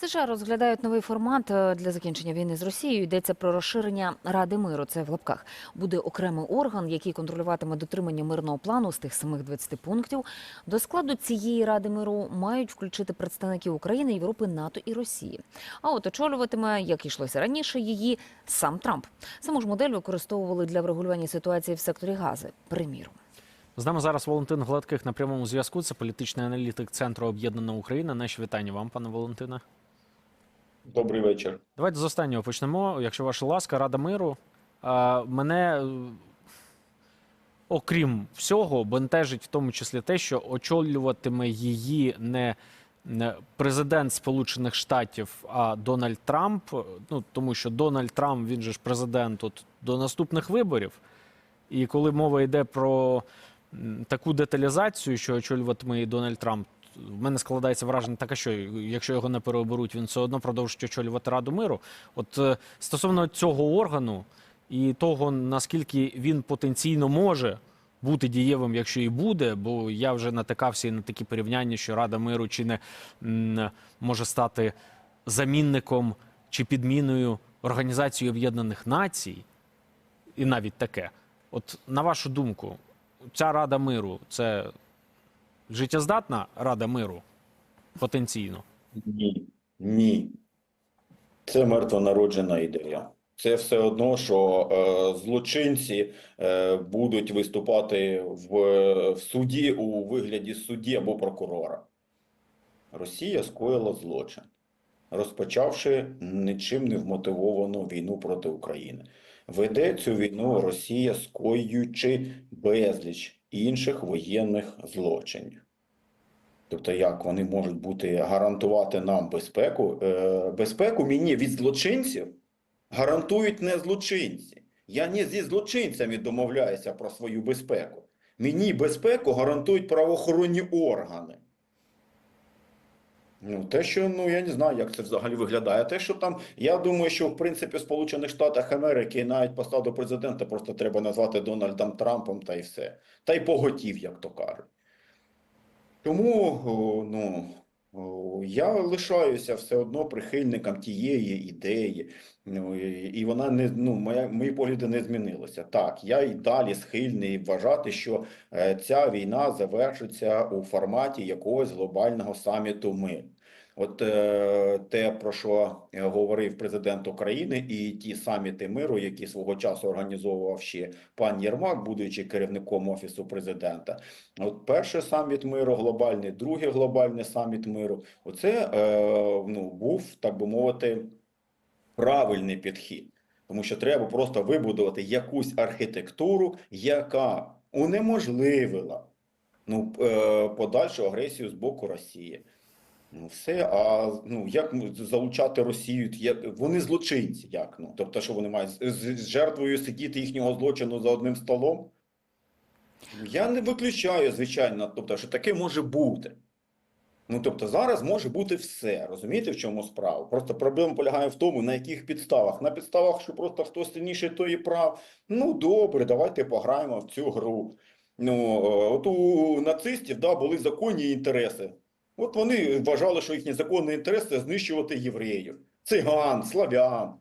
США розглядають новий формат е, для закінчення війни з Росією. Йдеться про розширення Ради миру. Це в лапках буде окремий орган, який контролюватиме дотримання мирного плану з тих самих 20 пунктів. До складу цієї ради миру мають включити представників України, Європи, НАТО і Росії. А от очолюватиме, як йшлося раніше, її сам Трамп. Саму ж модель використовували для врегулювання ситуації в секторі Гази. Приміром. З нами зараз Валентин Гладких на прямому зв'язку. Це політичний аналітик Центру Об'єднана Україна. Наші вітання вам, пане Валентине. Добрий вечір. Давайте з останнього почнемо. Якщо ваша ласка, Рада миру. Мене, е, окрім всього, бентежить в тому числі те, що очолюватиме її не президент Сполучених Штатів, а Дональд Трамп. Ну тому що Дональд Трамп він же ж президент от, до наступних виборів. І коли мова йде про таку деталізацію, що очолюватиме її Дональд Трамп, в мене складається враження таке, що якщо його не переоберуть, він все одно продовжить очолювати Раду миру. От е, стосовно цього органу і того, наскільки він потенційно може бути дієвим, якщо і буде, бо я вже натикався і на такі порівняння, що Рада миру чи не може стати замінником чи підміною Організації Об'єднаних Націй, і навіть таке. От на вашу думку, ця Рада миру це життєздатна Рада миру потенційно? Ні. Ні. Це мертвонароджена ідея. Це все одно, що е, злочинці е, будуть виступати в, в суді у вигляді судді або прокурора. Росія скоїла злочин, розпочавши нічим не вмотивовану війну проти України. Веде цю війну Росія, скоюючи безліч інших воєнних злочинів. Тобто, як вони можуть бути гарантувати нам безпеку? Е, безпеку мені від злочинців гарантують не злочинці. Я не зі злочинцями домовляюся про свою безпеку. Мені безпеку гарантують правоохоронні органи. Ну, те, що ну я не знаю, як це взагалі виглядає. Те, що там, я думаю, що в принципі в Сполучених Штатах Америки навіть посаду президента просто треба назвати Дональдом Трампом та й все. Та й поготів, як то кажуть. Тому ну, я лишаюся все одно прихильником тієї ідеї, ну, і, вона не ну, моя, мої погляди не змінилися. Так, я і далі схильний вважати, що е, ця війна завершиться у форматі якогось глобального саміту миру. От е, те, про що говорив президент України, і ті саміти миру, які свого часу організовував ще пан Єрмак, будучи керівником офісу президента. От перший саміт миру глобальний, другий глобальний саміт миру. Оце е, ну, був, так би мовити, правильний підхід. Тому що треба просто вибудувати якусь архітектуру, яка унеможливила ну, е, подальшу агресію з боку Росії. Ну, все, а ну як залучати Росію? Вони злочинці, як ну? Тобто, що вони мають з, з жертвою сидіти їхнього злочину за одним столом? Я не виключаю, звичайно, тобто, що таке може бути. Ну, тобто, зараз може бути все. Розумієте, в чому справа? Просто проблема полягає в тому, на яких підставах. На підставах, що просто хто сильніший, то і прав. Ну, добре, давайте пограємо в цю гру. Ну, е, от у нацистів да, були законні інтереси. От вони вважали, що їхні законні інтереси це знищувати євреїв, циган, славян.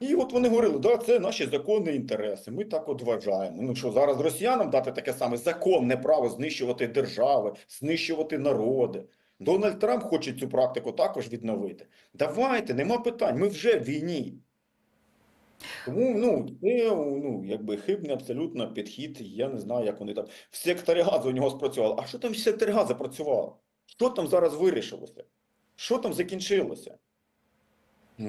І от вони говорили, да, це наші законні інтереси. Ми так от вважаємо. Ну що зараз росіянам дати таке саме законне право знищувати держави, знищувати народи. Дональд Трамп хоче цю практику також відновити. Давайте, нема питань. Ми вже в війні. Тому ну, це ну, якби хибний абсолютно підхід. Я не знаю, як вони там. В секторі газу у нього спрацювало. А що там в секторі газу працювало? Що там зараз вирішилося? Що там закінчилося?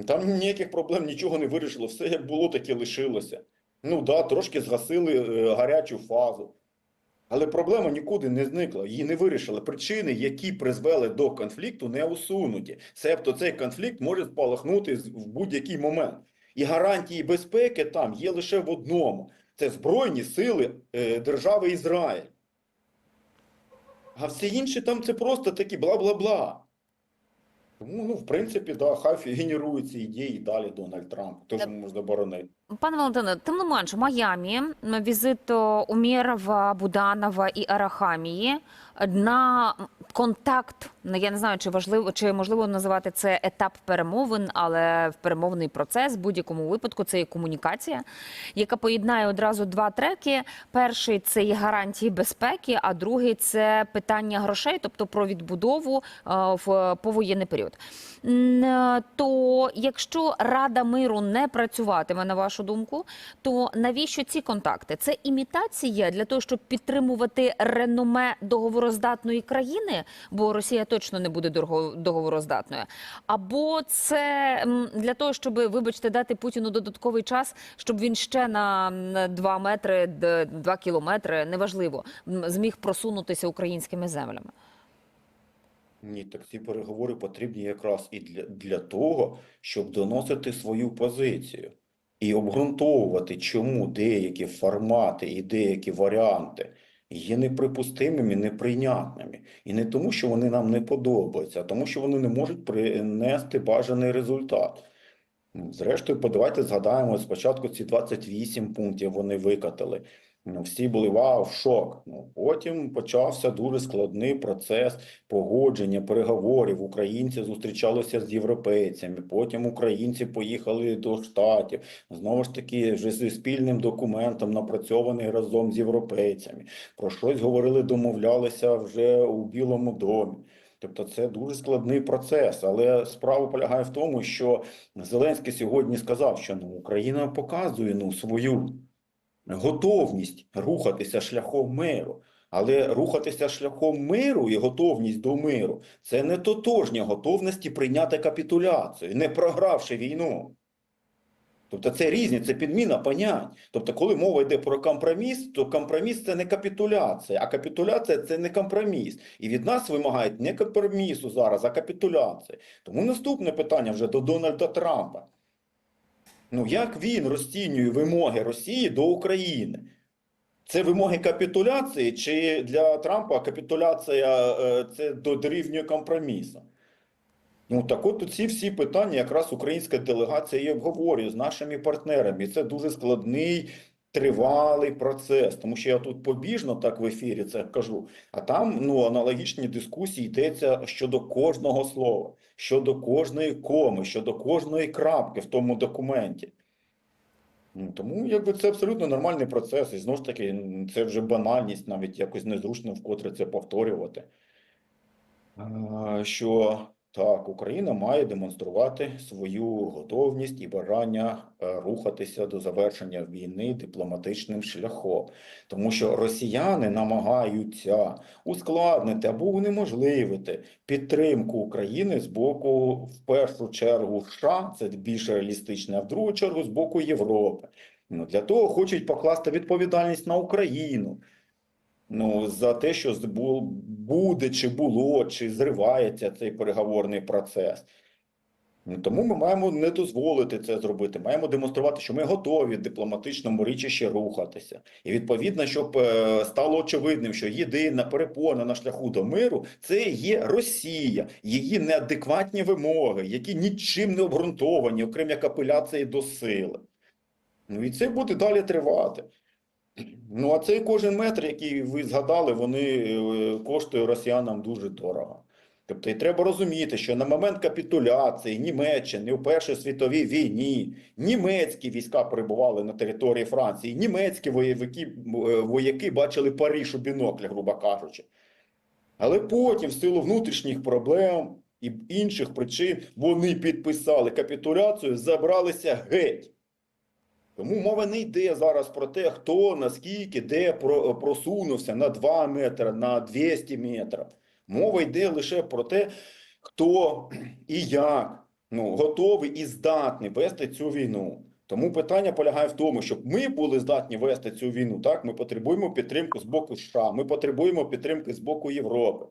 Там ніяких проблем нічого не вирішило. Все як було, так і лишилося. Ну да, трошки згасили е, гарячу фазу. Але проблема нікуди не зникла, її не вирішили. Причини, які призвели до конфлікту, не усунуті. Себто цей конфлікт може спалахнути в будь-який момент. І гарантії безпеки там є лише в одному: це Збройні сили е, держави Ізраїль. А все інше там це просто такі бла-бла-бла. Тому, ну, в принципі, да, хай генерують ці ідеї далі Дональд Трамп. Хто ж може заборонити? Пане Валентине, тим не менш, у Майамі візит Умєрова, Буданова і Арахамії на контакт я не знаю, чи важливо, чи можливо називати це етап перемовин, але в перемовний процес в будь-якому випадку це є комунікація, яка поєднає одразу два треки. Перший це є гарантії безпеки, а другий це питання грошей, тобто про відбудову е, в повоєнний період. Е, То якщо Рада миру не працюватиме, на вашу думку, то навіщо ці контакти? Це імітація для того, щоб підтримувати реноме договороздатної країни, бо Росія точно не буде договороздатною. Або це для того, щоб, вибачте, дати Путіну додатковий час, щоб він ще на м, 2 метри, д- 2 кілометри, неважливо, зміг просунутися українськими землями. Ні, так ці переговори потрібні якраз і для, для того, щоб доносити свою позицію і обґрунтовувати, чому деякі формати і деякі варіанти є неприпустимими, неприйнятними. І не тому, що вони нам не подобаються, а тому, що вони не можуть принести бажаний результат. Зрештою, подавайте згадаємо, спочатку ці 28 пунктів вони викатали. Ну, всі були вау, шок. Ну, потім почався дуже складний процес погодження, переговорів. Українці зустрічалися з європейцями, потім українці поїхали до Штатів. Знову ж таки, вже зі спільним документом, напрацьований разом з європейцями. Про щось говорили, домовлялися вже у Білому домі. Тобто це дуже складний процес, але справа полягає в тому, що Зеленський сьогодні сказав, що ну, Україна показує ну, свою готовність рухатися шляхом миру. Але рухатися шляхом миру і готовність до миру це не тотожня готовності прийняти капітуляцію, не програвши війну. Тобто це різні, це підміна понять. Тобто, коли мова йде про компроміс, то компроміс це не капітуляція, а капітуляція це не компроміс. І від нас вимагають не компромісу зараз, а капітуляції. Тому наступне питання вже до Дональда Трампа. Ну, як він розцінює вимоги Росії до України? Це вимоги капітуляції, чи для Трампа капітуляція е, це дорівнює компромісу? Ну так от ці всі питання якраз українська делегація і обговорює з нашими партнерами. Це дуже складний, тривалий процес. Тому що я тут побіжно так в ефірі це кажу. А там ну, аналогічні дискусії йдеться щодо кожного слова, щодо кожної коми, щодо кожної крапки в тому документі. Ну, тому якби це абсолютно нормальний процес. І знову ж таки, це вже банальність, навіть якось незручно вкотре це повторювати. Що так, Україна має демонструвати свою готовність і бажання е, рухатися до завершення війни дипломатичним шляхом, тому що росіяни намагаються ускладнити або унеможливити підтримку України з боку, в першу чергу, США, це більш реалістично, а в другу чергу з боку Європи. Ну, для того хочуть покласти відповідальність на Україну. Ну, за те, що буде, чи було, чи зривається цей переговорний процес. Ну, Тому ми маємо не дозволити це зробити. Маємо демонструвати, що ми готові в дипломатичному річищі рухатися. І відповідно, щоб е, стало очевидним, що єдина перепона на шляху до миру це є Росія, її неадекватні вимоги, які нічим не обґрунтовані, окрім як апеляції до сили. Ну і це буде далі тривати. Ну, а цей кожен метр, який ви згадали, вони е, коштує росіянам дуже дорого. Тобто, і треба розуміти, що на момент капітуляції Німеччини у Першій світовій війні німецькі війська перебували на території Франції, німецькі воєвики, е, вояки бачили Париж у біноклі, грубо кажучи. Але потім, в силу внутрішніх проблем і інших причин, вони підписали капітуляцію, забралися геть. Тому мова не йде зараз про те, хто наскільки де просунувся на 2 метри, на 200 метрів. Мова йде лише про те, хто і як ну, готовий і здатний вести цю війну. Тому питання полягає в тому, щоб ми були здатні вести цю війну. Так, ми потребуємо підтримки з боку США, ми потребуємо підтримки з боку Європи.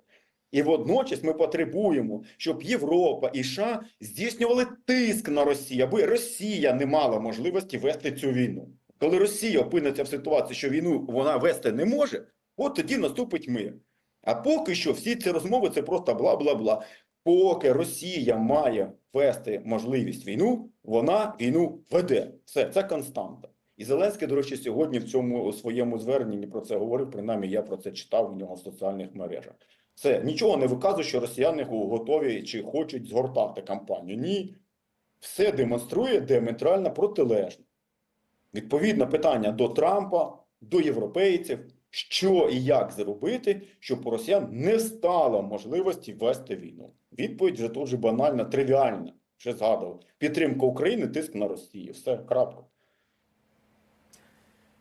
І водночас ми потребуємо, щоб Європа і США здійснювали тиск на Росію, аби Росія не мала можливості вести цю війну. Коли Росія опиниться в ситуації, що війну вона вести не може, от тоді наступить мир. А поки що всі ці розмови це просто бла-бла-бла. Поки Росія має вести можливість війну, вона війну веде. Все, це константа. І Зеленський, до речі, сьогодні в цьому своєму зверненні про це говорив. Принаймні, я про це читав у нього в соціальних мережах. Все, нічого не виказує, що росіяни готові чи хочуть згортати кампанію. Ні. Все демонструє діаметрально протилежне. Відповідно, питання до Трампа, до європейців, що і як зробити, щоб у росіян не стало можливості вести війну. Відповідь вже дуже банальна, тривіальна. Вже згадував. Підтримка України, тиск на Росію. Все, крапка.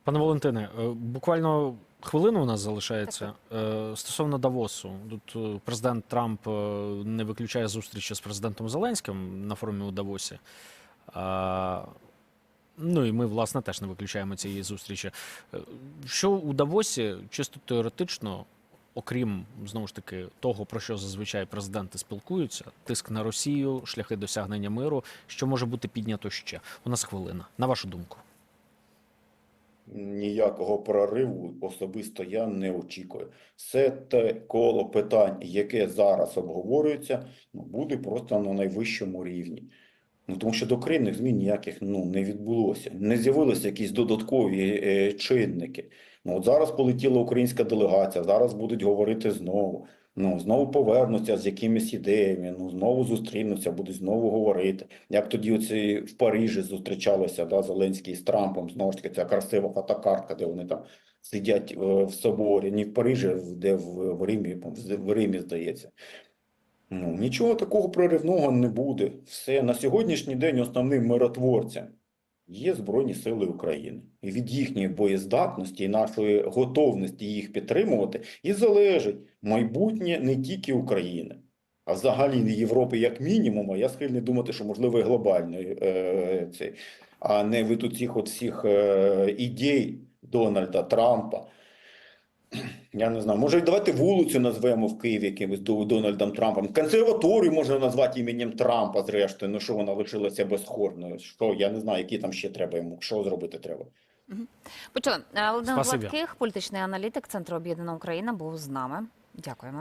Пане Валентине, е, буквально хвилину у нас залишається. Е, Стосовно Давосу, тут е, президент Трамп е, не виключає зустрічі з президентом Зеленським на форумі у Давосі. Ну і ми, власне, теж не виключаємо цієї зустрічі. Що у Давосі, чисто теоретично, окрім знову ж таки того, про що зазвичай президенти спілкуються: тиск на Росію, шляхи досягнення миру, що може бути піднято ще? У нас хвилина. На вашу думку. Ніякого прориву особисто я не очікую. Все те коло питань, яке зараз обговорюється, ну, буде просто на найвищому рівні. Ну, тому що докорінних змін ніяких ну, не відбулося. Не з'явилися якісь додаткові е, чинники. Ну, от зараз полетіла українська делегація, зараз будуть говорити знову. Ну, знову повернуться з якимись ідеями, ну, знову зустрінуться, будуть знову говорити. Як тоді оці в Парижі зустрічалися, да, Зеленський з Трампом, знову ж таки, ця красива фотокартка, де вони там сидять е, в соборі, не в Парижі, де в, в Римі, в Римі, здається. Ну, нічого такого проривного не буде. Все, на сьогоднішній день основним миротворцем є Збройні Сили України. І від їхньої боєздатності і нашої готовності їх підтримувати і залежить майбутнє не тільки України, а взагалі Європи як мінімум, а я схильний думати, що можливо і глобальної, е, цей, а не від оцих от всіх е, ідей Дональда Трампа. Я не знаю, може давайте вулицю назвемо в Києві якимось До- Дональдом Трампом. Консерваторію можна назвати іменем Трампа, зрештою. Ну що вона лишилася безхорною? Що я не знаю, які там ще треба йому. Що зробити треба? Почули. Е, Володимир Гладких, політичний аналітик Центру Об'єднана Україна, був з нами. Дякуємо.